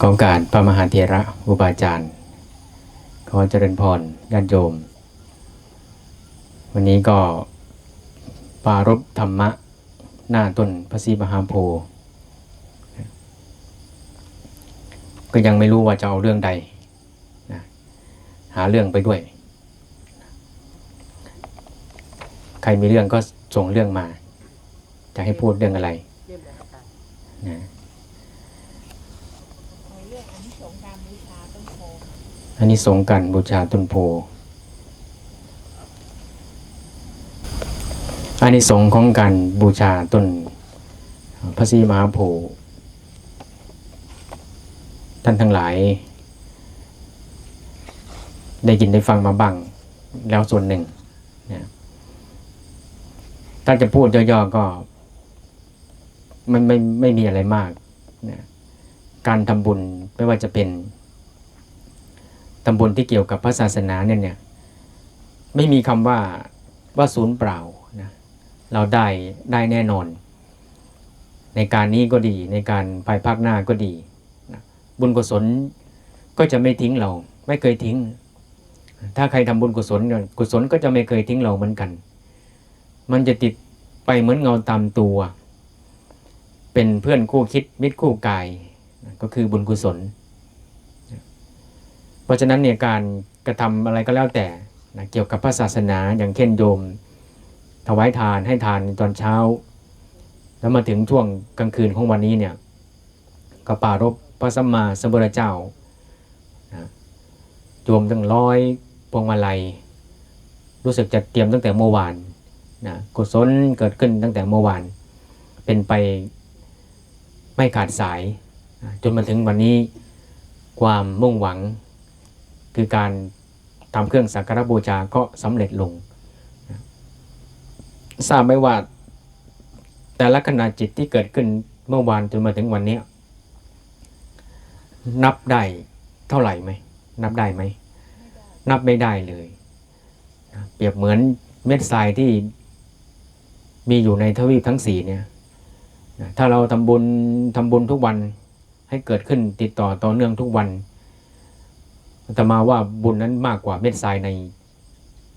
ของการพระมหาเถระอุบาจารย์ ขอเจริญพรญาติโยม วันนี้ก็ปารบธรรมะหน้าต้นพระศรีมหาโพธิ์ก็ยังไม่รู้ว่าจะเอาเรื่องใดนะหาเรื่องไปด้วย ใครมีเรื่องก็ส่งเรื่องมา จะให้พูดเรื่องอะไรนะ ในเรื่องอันนี้สงส์การบูชาต้นโพ อันนี้สงการบูชาต้นโพอันนี้สงของการบูชาต้นพระศรีมหาโพธิ์ท่านทั้งหลาย ได้ยินได้ฟังมาบ้างแล้วส่วนหนึ่งนะถ้าจะพูดย่อๆก็ไม่ไม่ไม่มีอะไรมากนะการทำบุญไม่ว่าจะเป็น ตำบลที่เกี่ยวกับพระศาสนาเนี่ยเนี่ยไม่มีคำว่าว่าศูนย์เปล่านะเราได้ได้แน่นอน ในการนี้ก็ดีในการภายภาคหน้าก็ดีนะบุญกุศลก็จะไม่ทิ้งเรา ไม่เคยทิ้ง ถ้าใครทำบุญกุศลกุศลก็จะไม่เคยทิ้งเราเหมือนกัน มันจะติดไปเหมือนเงาตามตัว เป็นเพื่อนคู่คิดมิตรคู่กาย ก็คือบุญกุศล เพราะฉะนั้นเนี่ยการกระทำอะไรก็แล้วแต่นะเกี่ยวกับพระศาสนาอย่างเช่นโยม ถวายทานให้ทานตอนเช้า แล้วมาถึงช่วงกลางคืนของวันนี้เนี่ยก็ปรารบพระสัมมาสัมพุทธเจ้านะโยมตั้งร้อยพวงมาลัย รู้สึกจะเตรียมตั้งแต่เมื่อวานนะกุศลเกิดขึ้นตั้งแต่เมื่อวาน เป็นไปไม่ขาดสาย จนมาถึงวันนี้ความมุ่งหวัง คือการทำเครื่องสักการบูชาก็สำเร็จลงทราบไหมว่าแต่ละขณะจิตที่เกิดขึ้นเมื่อวานจนมาถึงวันเนี้ นับได้เท่าไหร่ไหมนับได้ไหมนับไม่ได้เลย เปรียบเหมือนเม็ดทรายที่มีอยู่ในทวีปทั้งสี่เนี่ยถ้าเราทำบุญทำบุญทุกวันให้เกิดขึ้นติดต่อต่อเนื่องทุกวัน อาตมาว่าบุญนั้นมากกว่าเม็ดทรายใน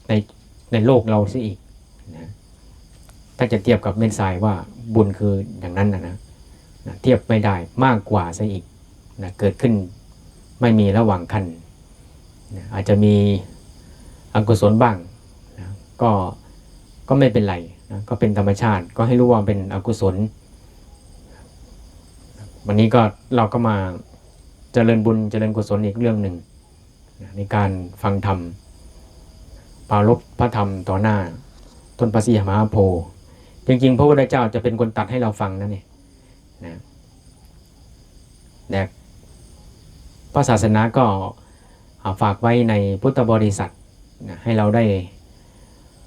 ในในโลกเราซะอีกนะถ้าจะเทียบกับเม็ดทรายว่าบุญคืออย่างนั้นนะนะนะเทียบไม่ได้มากกว่าซะอีกนะเกิดขึ้นไม่มีระหว่างคันนะอาจจะมีอกุศลบ้างนะก็ก็ไม่เป็นไรนะก็เป็นธรรมชาติ ก็ให้รู้ว่าเป็นอกุศล วันนี้ก็เราก็มาเจริญบุญเจริญกุศลอีกเรื่องหนึ่ง ในการฟังธรรม ปารบพระธรรมต่อหน้า ต้นพระศรีมหาโพธิ์จริงๆ พระพุทธเจ้าจะเป็นคนตัดให้เราฟังนั่นเองนะแต่พระศาสนาก็ฝากไว้ในพุทธบริษัทนะให้เราได้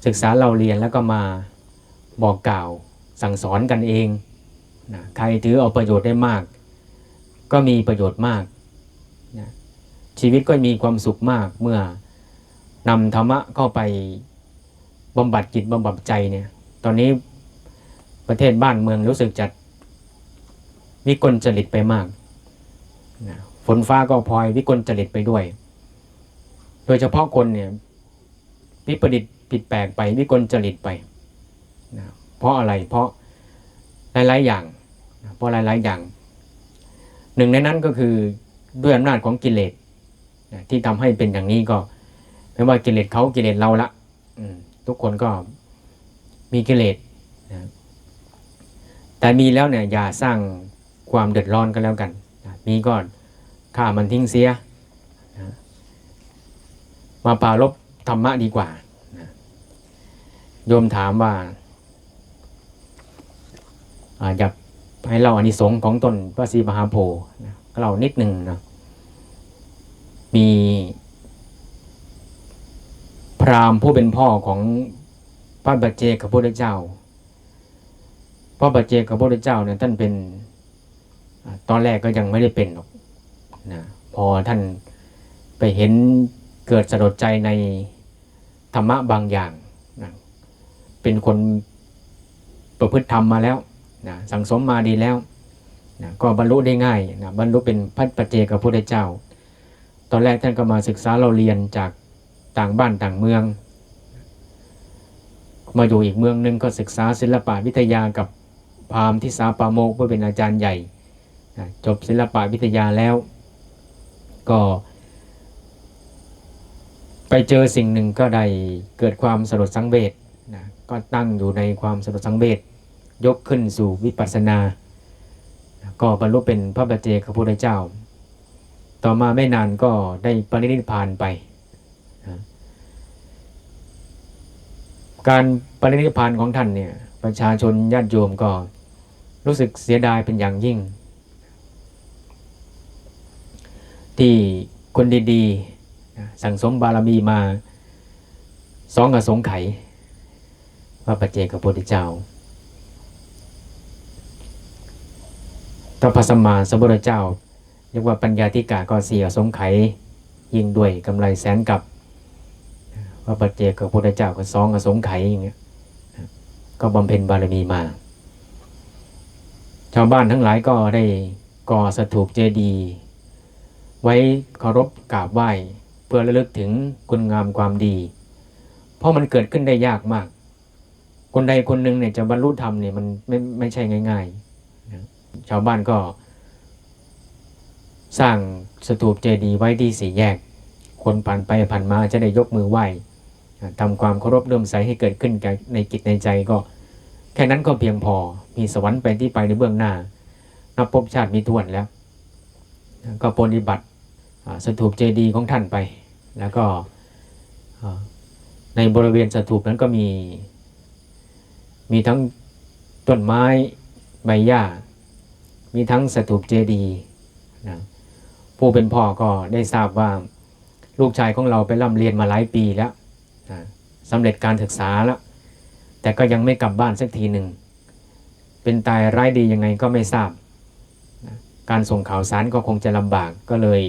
ศึกษาเราเรียนแล้วก็มาบอกกล่าวสั่งสอนกันเองนะใครถือเอาประโยชน์ได้มาก ก็มีประโยชน์มาก ชีวิตก็มีความสุขมากเมื่อนำธรรมะเข้าไปบำบัดจิตบำบัดใจเนี่ย ตอนนี้ประเทศบ้านเมืองรู้สึกจะวิกลจริตไปมากฝนฟ้าก็พลอยวิกลจริตไปด้วย โดยเฉพาะคนเนี่ยวิปริตผิดแปลกไปวิกลจริตไปนะเพราะอะไรเพราะหลายๆอย่าง เพราะหลายๆอย่าง หนึ่งในนั้นก็คือด้วยอำนาจของกิเลส ที่ทำให้เป็นอย่างนี้ก็ ไม่ว่ากิเลสเขากิเลสเราละทุกคนก็มีกิเลสนะแต่มีแล้วเนี่ยอย่าสร้างความเดือดร้อนกันแล้วกันนะมีก็ฆ่ามันทิ้งเสียนะมาปรารบธรรมะดีกว่านะโยมถามว่าอยากให้เราอานิสงส์ของตนพระศรีมหาโพธิ์นะก็เรานิดหนึ่งนะ มี พราหมณ์ผู้เป็นพ่อของพระบัจเจกพระพุทธเจ้าพระบัจเจกพระพุทธเจ้าเนี่ยท่านเป็นตอนแรกก็ยังไม่ได้เป็นหรอกนะพอท่านไปเห็นเกิดสลดใจในธรรมะบางอย่างนะเป็นคนประพฤติธรรมมาแล้วนะสังสมมาดีแล้วนะก็บรรลุได้ง่ายนะบรรลุเป็นพระปัจเจกพุทธเจ้า ตอนแรกท่านก็มาศึกษาเราเรียนจากต่างบ้านต่างเมือง มาอยู่อีกเมืองหนึงก็ศึกษาศิลปะวิทยากับพามที่สาปาโมกเพื่อเป็นอาจารย์ใหญ่ จบศิลปะวิทยาแล้ว ก็ ไปเจอสิ่งหนึ่งก็ได้เกิดความสลดสังเวชนะก็ตั้งอยู่ในความสลดสังเวชยกขึ้นสู่วิปัสสนา ก็บรรลุเป็นพระบัจเจกพุทธเจ้า ต่อมาไม่นานก็ได้ปรินิพพานไปนะการปรินิพพานของท่านเนี่ยประชาชนญาติโยมก็รู้สึกเสียดายเป็นอย่างยิ่ง ที่คนดีๆ สั่งสมบารมีมาสองอสงไขยพระปัจเจกพุทธเจ้าพระสัมมาสัมพุทธเจ้า เรียกว่าปัญญาธิกาก็เสียสงไขยิ่งด้วยกำไรแสนกับพระปัจเจกพุทธเจ้าก็สองอสงไขอย่างเงี้ยก็บำเพ็ญบารมีมา ชาวบ้านทั้งหลายก็ได้ก่อสถูปเจดีย์ไว้เคารพกราบไหว้เพื่อระลึกถึงคุณงามความดี เพราะมันเกิดขึ้นได้ยากมาก คนใดคนหนึ่งเนี่ยจะบรรลุธรรมเนี่ยมันไม่ไม่ใช่ง่าย ๆ ชาวบ้านก็ สร้างสถูปเจดีย์ไว้ที่สี่แยก คนผ่านไปผ่านมาจะได้ยกมือไหว้ทำความเคารพเริ่อมใสให้เกิดขึ้นในจิตในใจก็ แค่นั้นก็เพียงพอมีสวรรค์เป็นที่ไปในเบื้องหน้า นับภพชาติมีทวนแล้ว ก็ปฏิบัติสถูปเจดีย์ของท่านไป แล้วก็ในบริเวณสถูปนั้นก็มี มีทั้งต้นไม้ใบหญ้า มีทั้งสถูปเจดีย์นะ ผู้เป็นพ่อก็ได้ทราบว่าลูกชายของเราไปร่ำเรียนมาหลายปีแล้วสำเร็จการศึกษาแล้ว แต่ก็ยังไม่กลับบ้านสักทีหนึ่ง เป็นตายร้ายดียังไงก็ไม่ทราบ การส่งข่าวสารก็คงจะลำบากก็เลย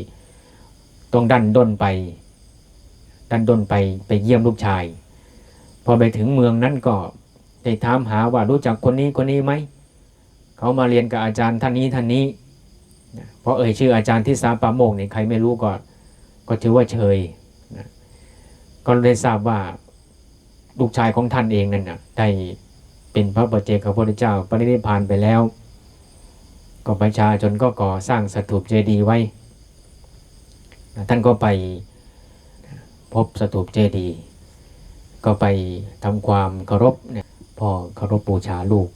ต้องดันด้นไป ดันด้นไปไปเยี่ยมลูกชาย พอไปถึงเมืองนั้นก็ได้ถามหาว่ารู้จักคนนี้คนนี้ไหม เขามาเรียนกับอาจารย์ท่านนี้ท่านนี้ เพราะเอ่ยชื่ออาจารย์ที่สามปาโมกเนี่ยใครไม่รู้ก็ก็ถือว่าเชยนะก็ได้ทราบว่าลูกชายของท่านเองนั่นนะได้เป็นพระปัจเจกพระพุทธเจ้าปรินิพานไปแล้ว ก็ประชาชนก็ก่อสร้างสถูปเจดีย์ไว้ ท่านก็ไปพบสถูปเจดีย์ก็ไปทำความเคารพเนี่ยพ่อเคารพบูชาลูก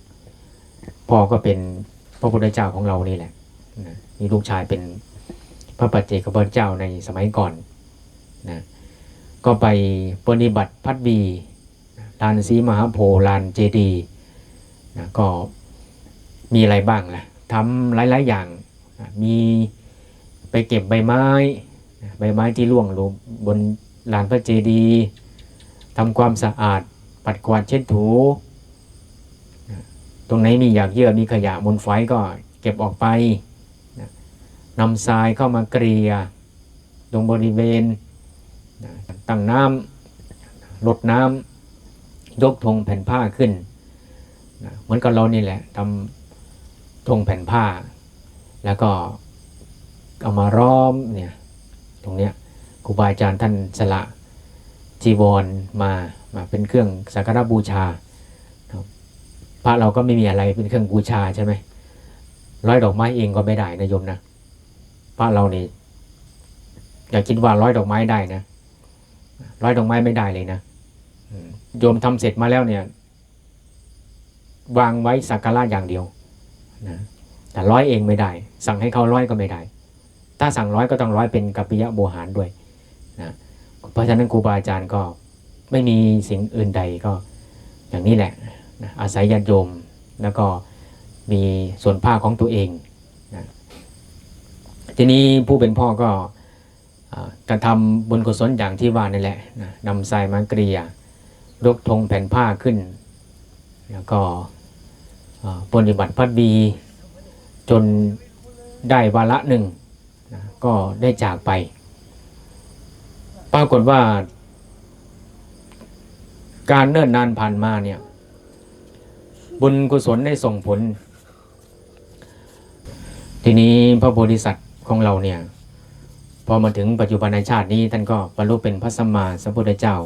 พ่อก็เป็นพระพุทธเจ้าของเรานี่แหละ นะมีลูกชายเป็นพระปัจเจกพุทธเจ้าในสมัยก่อนนะก็ไปปฏิบัติพัดบีลานสีมหาโพลานเจดีนะก็มีอะไรบ้างล่ะทำหลาย ๆ อย่างนะมีไปเก็บใบไม้นะใบไม้ที่ร่วงลงบนลานพระเจดีทำความสะอาดปัดกวาดเช็ดถูตรงไหนมีอยากเยื่อมีขยะมูลฝอยก็เก็บออกไป นำทรายเข้ามาเกลี่ยตรงบริเวณตั้งน้ำลดน้ำยกธงแผ่นผ้าขึ้นเหมือนกับเรานี่แหละทำธงแผ่นผ้า แล้วก็เอามาร้อมเนี่ยตรงเนี้ยครูบาอาจารย์ท่านสละจีวรมามาเป็นเครื่องสักการะบูชาพระเราก็ไม่มีอะไรเป็นเครื่องบูชาใช่ไหมร้อยดอกไม้เองก็ไม่ได้นะโยมนะ พระเรานี่อย่าคิดว่าร้อยดอกไม้ได้นะร้อยดอกไม้ไม่ได้เลยนะอืมโยมทำเสร็จมาแล้วเนี่ย วางไว้สักการะอย่างเดียวนะแต่ร้อยเองไม่ได้ สั่งให้เขาร้อยก็ไม่ได้ ถ้าสั่งร้อยก็ต้องร้อยเป็นกัปปิยะโบหารด้วยนะเพราะฉะนั้นครูบาอาจารย์ก็ไม่มีสิ่งอื่นใดก็อย่างนี้แหละนะอาศัยญาติโยมแล้วก็มีส่วนภาคของตัวเองนะ ทีนี้ผู้เป็นพ่อก็อ่ากระทำบุญกุศลอย่างที่ว่านี่แหละนะนำทรายมาเกลี่ยยกธงแผ่นผ้าขึ้น แล้วก็ปฏิบัติพัดบีจนได้วาระหนึ่งนะก็ได้จากไป ปรากฏว่า การเนิ่นนานผ่านมาเนี่ย บุญกุศลได้ส่งผล ทีนี้พระโพธิสัตว์ ของเราเนี่ยพอมาถึงปัจจุบันในชาตินี้ท่านก็บรรลุเป็นพระสัมมาสัมพุทธเจ้า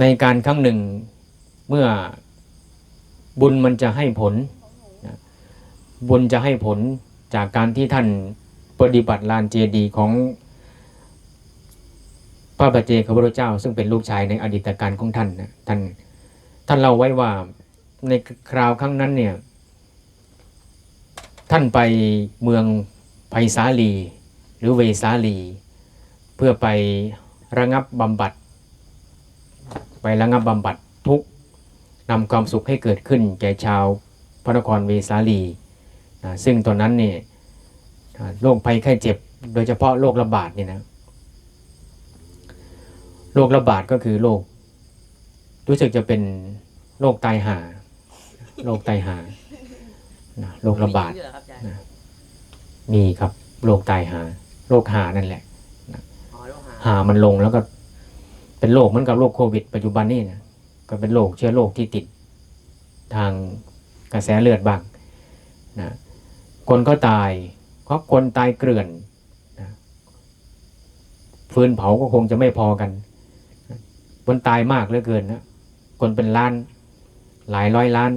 ในการครั้งหนึ่งเมื่อบุญมันจะให้ผล บุญจะให้ผลจากการที่ท่านปฏิบัติลานเจดีของพระบัจเจกพระเจ้า ซึ่งเป็นลูกชายในอดีตการของท่านนะท่านท่านเล่าไว้ว่าในคราวครั้งนั้นเนี่ย ท่านไปเมืองไผ่สาลี หรือเวสาลี เพื่อไประงับบำบัด ไประงับบำบัดทุกนำความสุขให้เกิดขึ้นแก่ชาวพระนครเวสาลีนะซึ่งตอนนั้นเนี่ยโรคภัยไข้เจ็บ โดยเฉพาะโรคระบาดเนี่ยนะโรคระบาดก็คือโรครู้สึกจะเป็นโรคไตาหาโรคไตาหา นะโรคระบาดมีชื่อเหอครับอาจารย์มีครับโรคตายหา โรคหานั่นแหละอ๋อโรคหาหามันลงแล้วก็ เป็นโรคเหมือนกับโรคโควิด ปัจจุบันนี่นะก็เป็นโรคเชื้อโรคที่ติดทางกระแสเลือดบ้างนะคนก็ตายเพราะคนตายเกลื่อนนะฟืนเผาก็คงจะไม่พอกันนะคนตายมากเหลือเกินนะคนเป็นล้าน หลายร้อยล้าน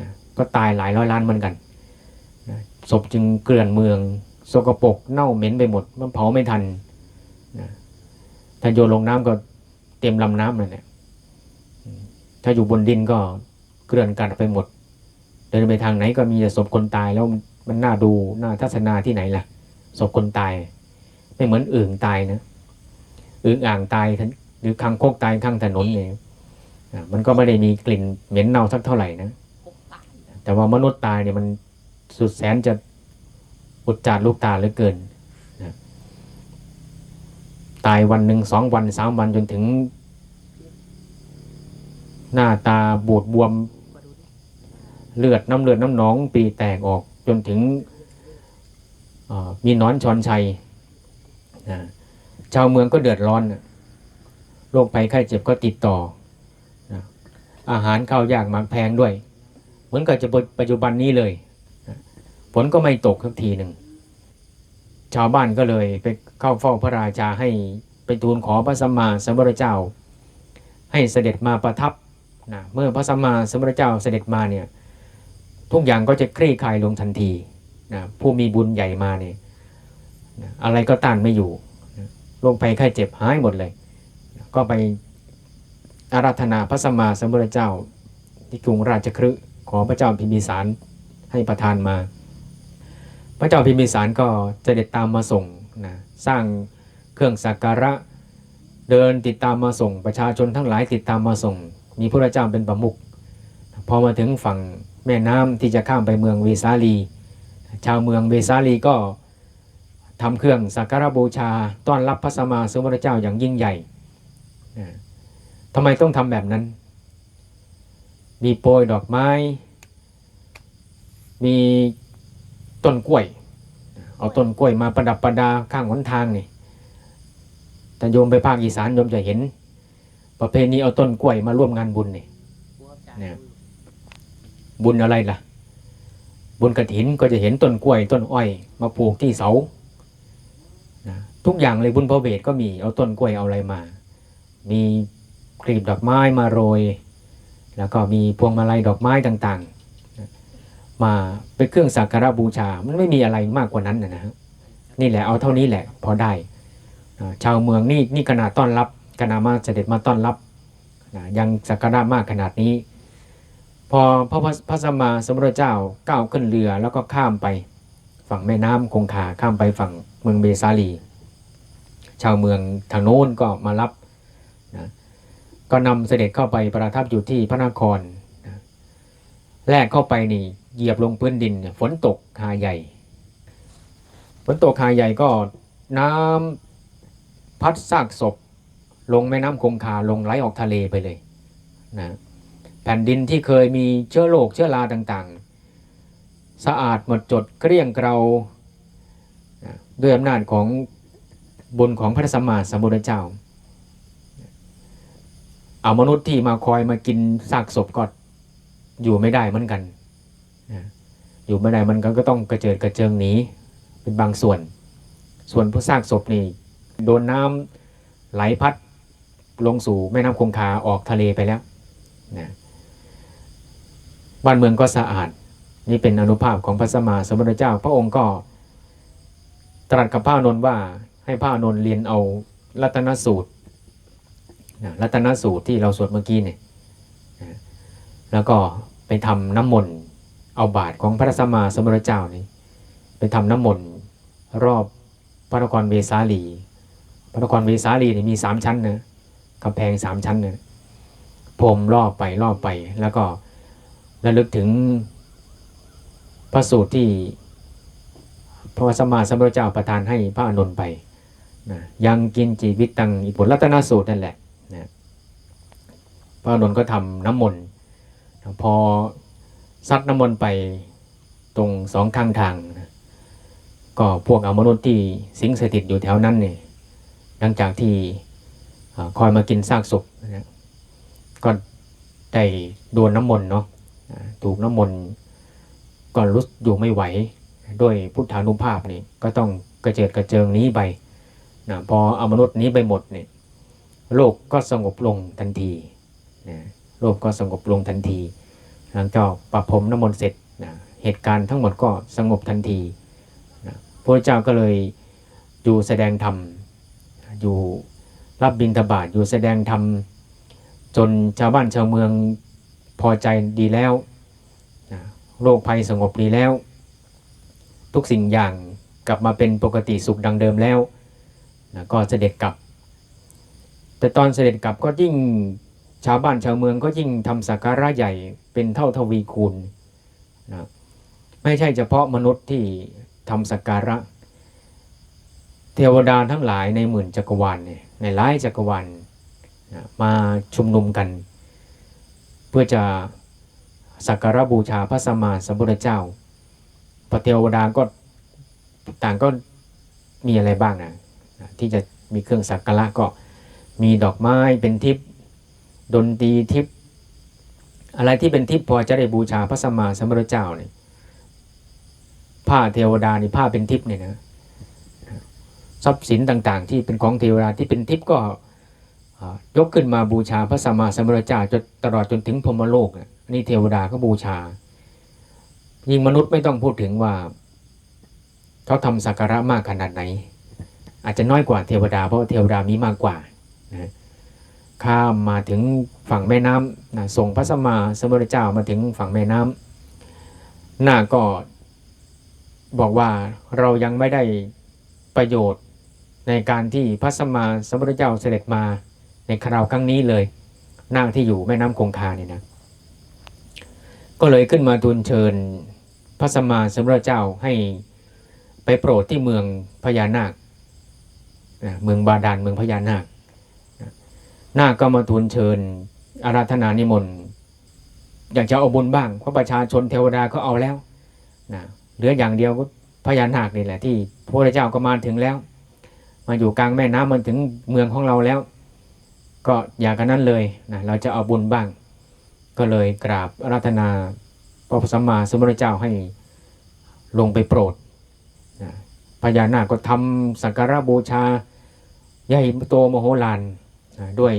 นะก็ตายหลายร้อยล้านเหมือนกันนะ ศพจึงเกลื่อนเมือง สกปรกเน่าเหม็นไปหมด มันเผาไม่ทันถ้าโยนลงน้ำก็เต็มลำน้ำเลยเนี่ยอืมถ้าอยู่บนดินก็เกลื่อนกลัดไปหมด เดินไปทางไหนก็มีแต่ศพคนตายแล้วมันน่าดูน่าทัศนาที่ไหนล่ะศพคนตาย ไม่เหมือนอื่นตายนะอื่นอ่างตายหรือคังคกตายข้างถนนเนี่ยอะมันก็ไม่ได้มีกลิ่นเหม็นเน่าสักเท่าไหร่นะพกตายแต่ว่ามนุษย์ตายเนี่ยมัน สุดแสนจะอุจจาดลูกตาเหลือเกินนะตายวันหนึ่งสองวันสามวันจนถึง หน้าตาบูดบวม เลือดน้ำเลือดน้ำหนองปีแตกออกจนถึงมีหนอนชอนชัยนะชาวเมืองก็เดือดร้อนโรคภัยไข้เจ็บก็ติดต่อนะอาหารข้าวยากหมากแพงด้วย เหมือนกับจะปัจจุบันนี้เลย ฝนก็ไม่ตกสักทีหนึ่ง ชาวบ้านก็เลยไปเข้าเฝ้าพระราชาให้ไปทูลขอพระสัมมาสัมพุทธเจ้า ให้เสด็จมาประทับนะเมื่อพระสัมมาสัมพุทธเจ้าเสด็จมาเนี่ยทุกอย่างก็จะคลี่คลายลงทันทีนะผู้มีบุญใหญ่มาเนี่ยนะอะไรก็ต้านไม่อยู่นะโรคภัยไข้เจ็บหายหมดเลยนะก็ไปอาราธนาพระสัมมาสัมพุทธเจ้า ที่กรุงราชคฤห์ขอพระเจ้าพิมพิสารให้ประทานมา ระเจ้าพิมพิสารก็เสด็จตามมาส่งนะสร้างเครื่องสักการะเดินติดตามมาส่ง ประชาชนทั้งหลายติดตามมาส่ง มีพระเจ้าเป็นประมุขพอมาถึงฝั่งแม่น้ำที่จะข้ามไปเมืองเวสาลี ชาวเมืองเวสาลีก็ทำเครื่องสักการะบูชาต้อนรับพระสัมมาสัมพุทธเจ้าอย่างยิ่งใหญ่นะทำไมต้องทำแบบนั้น มีโปรยดอกไม้ มี ต้นกล้วย เอาต้นกล้วยมาประดับประดาข้างหนทางนี่แต่โยมไปภาคอีสานโยมจะเห็น ประเพณีเอาต้นกล้วยมาร่วมงานบุญนี่นบุญอะไรล่ะ บุญกระถินก็จะเห็นต้นกล้วย ต้นอ้อย มาปลูกที่เสานะทุกอย่างเลยบุญพระเวทก็มีเอาต้นกล้วยเอาอะไรมา มีกลีบดอกไม้มาโรย แล้วก็มีพวงมาลัยดอกไม้ต่างๆ มาเป็นเครื่องสักการะบูชา มันไม่มีอะไรมากกว่านั้นนะฮะนี่แหละเอาเท่านี้แหละพอได้ชาวเมืองนี่นี่ขนาดต้อนรับขนาดมาเสด็จมาต้อนรับยังสักการะมากขนาดนี้ พอพระพระสัมมาสัมพุทธเจ้าก้าวขึ้นเรือแล้วก็ข้ามไปฝั่งแม่น้ำคงคาข้ามไปฝั่งเมืองเบซาลี ชาวเมืองทางโน้นก็มารับนะก็นำเสด็จเข้าไปประทับอยู่ที่พระนครนะแรกเข้าไปนี่ เหยียบลงพื้นดินฝนตกหาใหญ่ ฝนตกหาใหญ่ก็น้ำพัดซากศพ ลงแม่น้ำคงคาลงไหลออกทะเลไปเลยนะแผ่นดินที่เคยมีเชื้อโรคเชื้อราต่างๆ สะอาดหมดจดเกลี้ยงเกลาด้วยอำนาจของบุญของพระสัมมาสัมพุทธเจ้า เอามนุษย์ที่มาคอยมากินซากศพก็อยู่ไม่ได้เหมือนกัน อยู่ไม่ได้มันก็ต้องกระเจิดกระเจิงหนีเป็นบางส่วน ส่วนผู้ซากศพนี่โดนน้ำไหลพัดลงสู่แม่น้ำคงคาออกทะเลไปแล้วนะบ้านเมืองก็สะอาด นี่เป็นอนุภาพของพระสัมมาสัมพุทธเจ้า พระองค์ก็ตรัสกับพระนนท์ว่าให้พระนนท์เรียนเอารัตนสูตรนะรัตนสูตรที่เราสวดเมื่อกี้เนี่ยนะแล้วก็ไปทำน้ำมนต์ เอาบาทของพระสัมมาสัมพุทธเจ้านี่ไปทำน้ำมนต์รอบพระนครเวสาลี พระนครเวสาลีนี่มีสามชั้นนะกำแพงสามชั้นนะพรมรอบไปรอบไปแล้วก็ระลึกถึงพระสูตรที่พระสัมมาสัมพุทธเจ้าประทานให้พระอานนไปนะยังกินจีวิตตังอิปุรัตนสูตรนั่นแหละนะพระอานนก็ทำน้ำมนต์พอ ซัดน้ำมนต์ไปตรงสองข้างทางนะก็พวกอมนุษย์ที่สิงสถิตอยู่แถวนั้นเนี่ยหลังจากที่คอยมากินซากศพนะก็ได้โดนน้ำมนต์เนาะถูกน้ำมนต์ก็รู้อยู่ไม่ไหวด้วยพุทธานุภาพนี่ก็ต้องกระเจิดกระเจิงหนี้ไปนะพออมนุษย์นี้ไปหมดเนี่ยโลกก็สงบลงทันทีนะโลกก็สงบลงทันที หลังจากประพรมน้ำมนต์เสร็จนะเหตุการณ์ทั้งหมดก็สงบทันทีนะพระเจ้าก็เลยอยู่แสดงธรรมอยู่รับบิณฑบาตอยู่แสดงธรรมจนชาวบ้านชาวเมืองพอใจดีแล้วนะโรคภัยสงบดีแล้ว ทุกสิ่งอย่างกลับมาเป็นปกติสุขดังเดิมแล้วนะก็เสด็จกลับ แต่ตอนเสด็จกลับก็ยิ่งชาวบ้านชาวเมืองก็ยิ่งทำสักการะใหญ่ เป็นเท่าทวีคูณนะไม่ใช่เฉพาะมนุษย์ที่ทำสักการะ เทวดาทั้งหลายในหมื่นจักรวาลเนี่ยในหลายจักรวาลนะมาชุมนุมกัน เพื่อจะสักการะบูชาพระสัมมาสัมพุทธเจ้าพระเทวดาก็ต่างก็มีอะไรบ้างนะที่จะมีเครื่องสักการะก็มีดอกไม้เป็นทิพย์ดนตรีทิพย์ อะไรที่เป็นทิพย์พอจะได้บูชาพระสัมมาสัมพุทธเจ้าเนี่ยผ้าเทวดานี่ผ้าเป็นทิพย์เนี่ยนะทรัพย์สินต่าง ๆ ที่เป็นของเทวดาที่เป็นทิพย์ก็ยกขึ้นมาบูชาพระสัมมาสัมพุทธเจ้าจนตลอดจนถึงพรมโลกนี่เทวดาก็บูชา ยิ่งมนุษย์ไม่ต้องพูดถึงว่า เขาทำสักการะมากขนาดไหน อาจจะน้อยกว่าเทวดาเพราะเทวดามีมากกว่านะ ข้ามมาถึงฝั่งแม่น้ำนะส่งพระสมมาสมุทธเจ้ามาถึงฝั่งแม่น้ำหน้าก็บอกว่าเรายังไม่ได้ประโยชน์ในการที่พระสมมาสมุทธเจ้าเสด็จมาในคราวครั้งนี้เลยน้าที่อยู่แม่น้ำคงคาเนี่ยนะ ก็เลยขึ้นมาทูลเชิญพระสมมาสมุทธเจ้าให้ไปโปรดที่เมืองพญานาคนะเมืองบาดาลเมืองพญานาค หน้าก็มาทูลเชิญ อาราธนานิมนต์อยากจะเอาบุญบ้างเพราะประชาชนเทวดาก็เอาแล้วนะเหลืออย่างเดียวก็พญานาคนี่แหละที่พระพุทธเจ้าก็มาถึงแล้ว มาอยู่กลางแม่น้ำมันถึงเมืองของเราแล้ว ก็อยากกันนั้นเลยนะเราจะเอาบุญบ้าง ก็เลยกราบอาราธนาพระสัมมาสัมพุทธเจ้าให้ลงไปโปรดนะพญานาคก็ทำสักการะบูชาใหญ่โตมโหฬารน ด้วย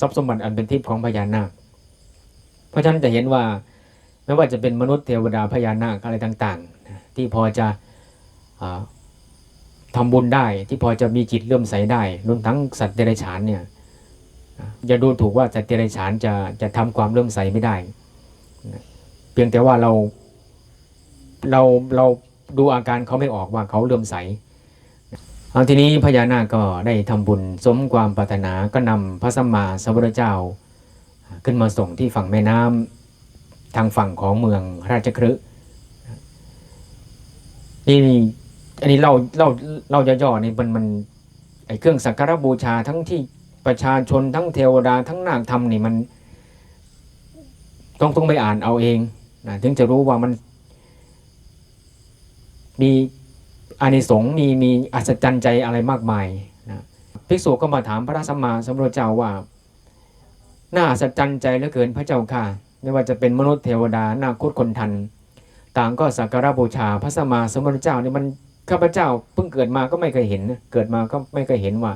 ทรัพย์สมบัติอันเป็นทิพย์ของพญานาค เพราะฉะนั้นจะเห็นว่าไม่ว่าจะเป็นมนุษย์เทวดาพญานาคอะไรต่างๆ ที่พอจะอ่าทำบุญได้ที่พอจะมีจิตเลื่อมใสได้รวมทั้งสัตว์เดรัจฉานเนี่ยอย่าดูถูกว่าสัตว์เดรัจฉานจะจะทำความเลื่อมใสไม่ได้ เพียงแต่ว่าเราเราเราดูอาการเขาไม่ออกว่าเขาเลื่อมใส เอาทีนี้พญานาคก็ได้ทำบุญสมความปรารถนาก็นำพระสัมมาสัมพุทธเจ้า ขึ้นมาส่งที่ฝั่งแม่น้ำทางฝั่งของเมืองราชคฤห์นี่อันนี้เราเราเราย่อๆนี่มันมันไอเครื่องสักการบูชาทั้งที่ประชาชนทั้งเทวดาทั้งนาคธรรมนี่มัน ต้องต้องไปอ่านเอาเองนะถึงจะรู้ว่ามัน มี อานิสงส์มีมีอัศจรรย์ใจอะไรมากมายนะภิกษุก็มาถามพระสัมมาสัมพุทธเจ้าว่าน่าอัศจรรย์ใจเหลือเกินพระเจ้าค่ะ ไม่ว่าจะเป็นมนุษย์เทวดานาคตคนทัน ต่างก็สักการะบูชาพระสัมมาสัมพุทธเจ้านี่มันข้าพเจ้าเพิ่งเกิดมาก็ไม่เคยเห็น เกิดมาก็ไม่เคยเห็นว่า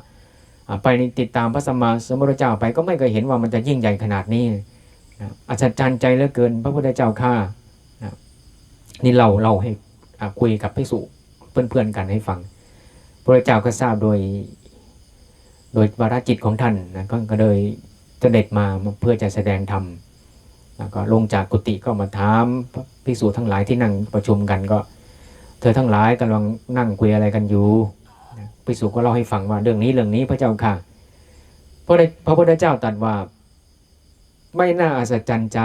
ไปติดตามพระสัมมาสัมพุทธเจ้าไปก็ไม่เคยเห็นว่ามันจะยิ่งใหญ่ขนาดนี้นะอัศจรรย์ใจเหลือเกินพระพุทธเจ้าข้านะนี่เราเราให้คุยกับพิสุ เพื่อนๆกันให้ฟัง พระเจ้าก็ทราบโดย โดยวาระจิตของท่านนะก็เลยเสด็จมาเพื่อจะแสดงธรรมแล้วก็ลงจากกุฏิก็มาถามภิกษุทั้งหลายที่นั่งประชุมกันก็ เธอทั้งหลายกำลังนั่งคุยอะไรกันอยู่ภิกษุก็เล่าให้ฟังว่าเรื่องนี้เรื่องนี้พระเจ้าค่ะพระพระพุทธเจ้าตรัสว่าไม่น่าอัศจรรย์ใจ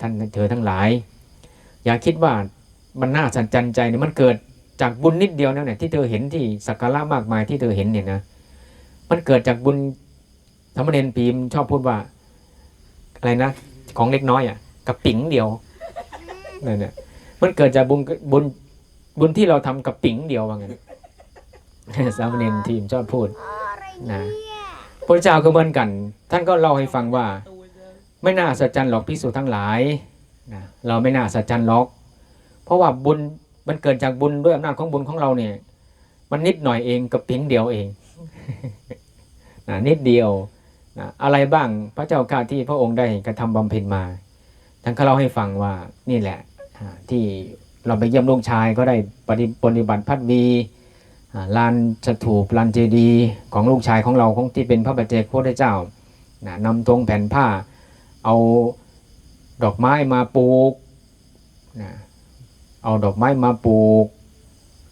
ท่านเธอทั้งหลาย อย่าคิดว่ามันน่าอัศจรรย์ใจเนี่ยมันเกิด จากบุญนิดเดียวนั่นแหละที่เธอเห็นที่สักการะมากมายที่เธอเห็นเนี่ยนะมันเกิดจากบุญธรรมเนรพีมชอบพูดว่า อะไรนะของเล็กน้อยอะกับปิ๋งเดียวนั่นเนี่ยมันเกิดจากบุญบุญบุญที่เราทำกับปิ๋งเดียวว่างั้นสามเณรทีมชอบพูดนะพระเจ้าก็เหมือนกัน ท่านก็เล่าให้ฟังว่า ไม่น่าสัจจันหรอกพิสูจทั้งหลายนะเราไม่น่าสัจจันหรอก เพราะว่าบุญ มันเกิดจากบุญด้วยอำนาจของบุญของเราเนี่ย มันนิดหน่อยเองกับปิ๋งเดียวเองนะนิดเดียวนะอะไรบ้างพระเจ้าข้าที่พระองค์ได้กระทำบำเพ็ญมาท่านก็เล่าให้ฟังว่านี่แหละที่เราไปเยี่ยมลูกชายก็ได้ปฏิปฏิบัติพัดวีลานสถูปลานเจดีของลูกชายของเราของที่เป็นพระบัจเจกพระเจ้านะนำธงแผ่นผ้าเอาดอกไม้มาปลูกนะ เอาดอกไม้มาปลูก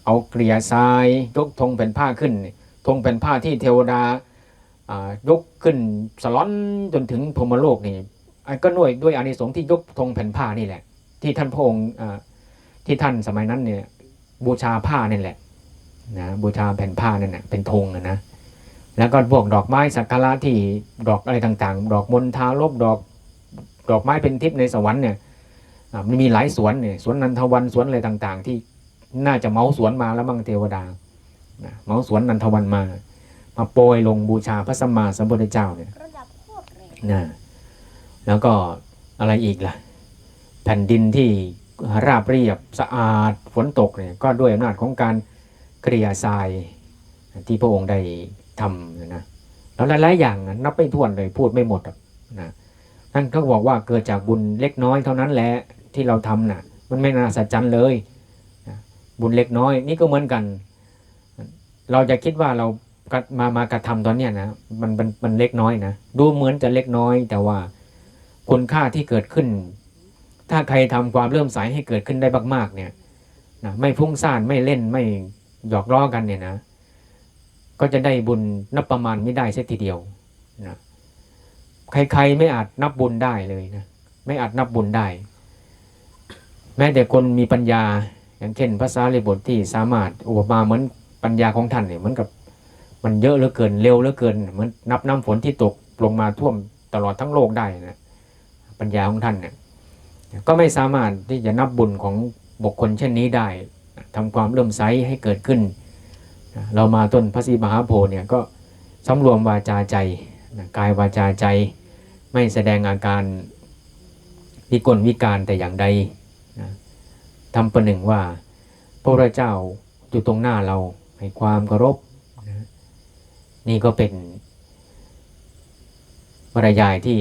เอาเกลี่ยทรายยกธงแผ่นผ้าขึ้นธงเป็นผ้าที่เทวดายกขึ้นสลอนจนถึงพรมโลกนี่อันก็ด้วยด้วยอานิสงส์ที่ยกธงแผ่นผ้านี่แหละ ที่ท่านพระองค์ที่ท่านสมัยนั้นเนี่ยบูชาผ้านี่แหละนะบูชาแผ่นผ้านั่นแหละเป็นธงนะนะแล้วก็พวกดอกไม้สักการะที่ดอกอะไรต่างๆ ดอกมณฑาลบดอกดอกไม้เป็นทิพย์ในสวรรค์เนี่ย มันมีหลายสวนเนี่ยสวนนันทวันสวนอะไรต่าง ๆ ที่น่าจะเหมาสวนมาแล้วบ้างเทวดานะเหมาสวนนันทวันมา มาโปรยลงบูชาพระสัมมาสัมพุทธเจ้าเนี่ยระดับโคตรแรงนะแล้วก็อะไรอีกล่ะ แผ่นดินที่ราบเรียบสะอาดฝนตกเนี่ยก็ด้วยอำนาจของการเกลี่ยทรายที่พระองค์ได้ทำนะแล้วหลายๆอย่างนะนับไม่ถ้วนเลยพูดไม่หมดหรอกนะท่านก็บอกว่าเกิดจากบุญเล็กน้อยเท่านั้นแหละ ที่เราทำน่ะ มันไม่น่าสัจจันเลยบุญเล็กน้อย นี่ก็เหมือนกัน เราจะคิดว่าเรามามากระทำตอนเนี้ยนะมันมันมันเล็กน้อยนะดูเหมือนจะเล็กน้อย แต่ว่าคุณค่าที่เกิดขึ้น ถ้าใครทำความเริ่อมใสให้เกิดขึ้นได้มาก ๆ เนี่ยนะไม่พุ่งซ่านไม่เล่นไม่หยอกล้อกันเนี่ยนะ ก็จะได้บุญนับประมาณไม่ได้เสียทีเดียวนะใครๆไม่อาจนับบุญได้เลยนะไม่อาจนับบุญได้ แม้แต่คนมีปัญญา อย่างเช่นภาษาลิบทที่สามารถอุปมาเหมือนปัญญาของท่านเนี่ยเหมือนกับมันเยอะเหลือเกินเร็วเหลือเกินเหมือนนับน้ำฝนที่ตกลงมาท่วมตลอดทั้งโลกได้นะปัญญาของท่านเนี่ยก็ไม่สามารถที่จะนับบุญของบุคคลเช่นนี้ได้ทำความเลื่อมใสให้เกิดขึ้น เรามาต้นพระศรีมหาโพธิ์เนี่ยก็สำรวมวาจาใจกายวาจาใจ ไม่แสดงอาการวิกลวิการแต่อย่างใด ทำประหนึ่งว่าพระพุทธเจ้าอยู่ตรงหน้าเราให้ความเคารพนะนี่ก็เป็นวรยายที่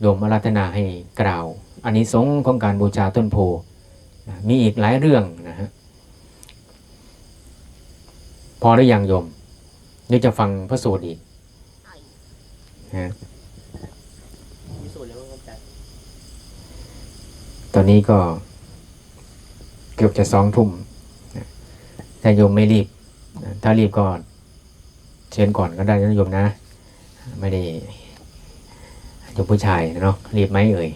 โยมอารัธนาให้กล่าวอันนี้สงส์ของการบูชาต้นโพนะมีอีกหลายเรื่องนะฮะพอหรือยังโยมนี่จะฟังพระสูตรอีกนะพิสูจน์แล้วครับอาจารย์ตอนนี้ก็ เกือบจะสองทุ่มถ้าโยมไม่รีบ ถ้ารีบก็เชิญก่อนก็ได้นะโยมนะ ไม่ได้โยมผู้ชายเนาะรีบไหมเอ่ย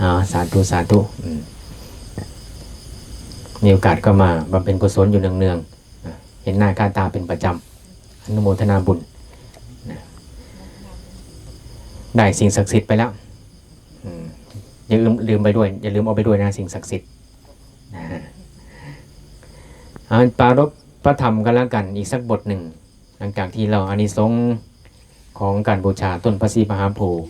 อ๋อสาธุสาธุอืมมีโอกาสก็มาบำเพ็ญกุศลอยู่เนืองๆนะเห็นหน้าค่าตาเป็นประจำอนุโมทนาบุญ ได้สิ่งศักดิ์สิทธิ์ไปแล้ว อย่าลืมลืมไปด้วย อย่าลืมเอาไปด้วยนะสิ่งศักดิ์สิทธิ์นะฮะเอาปารบพระธรรมกันแล้วกันอีกสักบทหนึ่ง หลังจากที่เราอานิสงส์ของการบูชาต้นพระศรีมหาโพธิ์